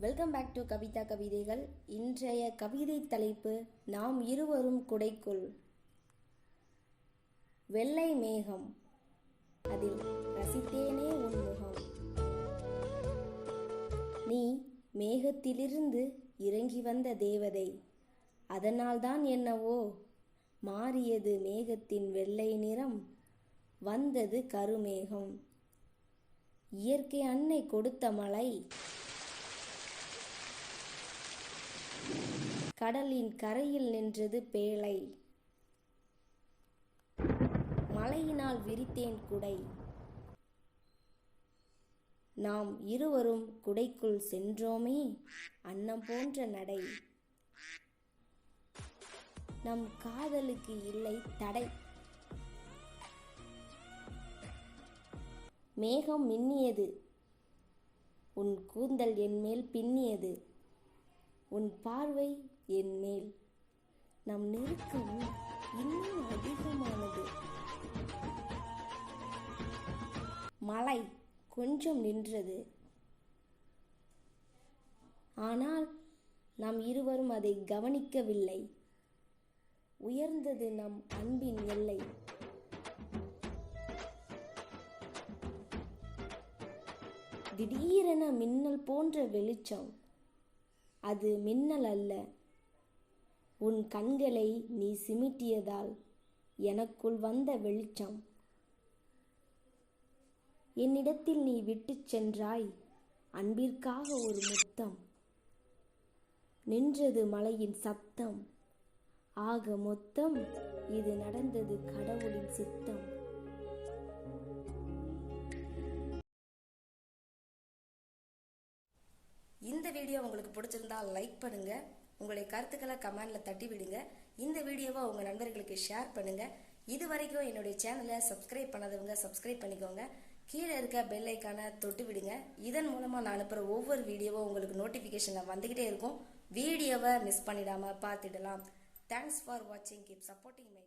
Welcome back to Kavitha கவிதைகள் இன்றைய கவிதை தலைப்பு நாம் இருவரும் குடைக்குள். வெள்ளை மேகம். அதில் ரசித்தேனே உன் முகம். நீ மேகத்திலிருந்து இறங்கி வந்த தேவதை. அதனால்தான் என்னவோ மாறியது மேகத்தின் வெள்ளை நிறம் வந்தது கருமேகம். இயற்கை அன்னை கொடுத்த மலை கடலின் கரையில் நின்றது பேழை. மலையினால் விரித்தேன் குடை. நாம் இருவரும் குடைக்குள் சென்றோமே அன்னம் போன்ற நடை. நம் காதலுக்கு இல்லை தடை. மேகம் மின்னியது. உன் கூந்தல் என் மேல் பின்னியது. உன் பார்வை என் மேல். நம் நெருக்கம் இன்னும் அதிகமானது. மழை கொஞ்சம் நின்றது. ஆனால் நாம் இருவரும் அதை கவனிக்கவில்லை. உயர்ந்தது நம் அன்பின் எல்லை. திடீரென மின்னல் போன்ற வெளிச்சம். அது மின்னல் அல்ல. உன் கண்களை நீ சிமிட்டியதால் எனக்குள் வந்த வெளிச்சம். என்னிடத்தில் நீ விட்டுச் சென்றாய் அன்பிற்காக ஒரு முத்தம். நின்றது மலையின் சத்தம். ஆக மொத்தம் இது நடந்தது கடவுளின் சித்தம். இந்த வீடியோ உங்களுக்கு பிடிச்சிருந்தா லைக் பண்ணுங்க. உங்களுடைய கருத்துக்களை கமெண்ட்ல தட்டி விடுங்க. இந்த வீடியோவை உங்க நண்பர்களுக்கு ஷேர் பண்ணுங்க. இது வரைக்கும் என்னுடைய சேனலை சப்ஸ்கிரைப் பண்ணாதவங்க சப்ஸ்கிரைப் பண்ணிக்கோங்க. கீழே இருக்க பெல் ஐக்கானை தொட்டு விடுங்க. இதன் மூலமா நான் அனுப்புற ஒவ்வொரு வீடியோவும் உங்களுக்கு நோட்டிபிகேஷன்ல வந்துகிட்டே இருக்கும். வீடியோவை மிஸ் பண்ணிடாம பார்த்துடலாம். தேங்க்ஸ் ஃபார் வாட்சிங் கீப் சப்போர்ட்டிங் மை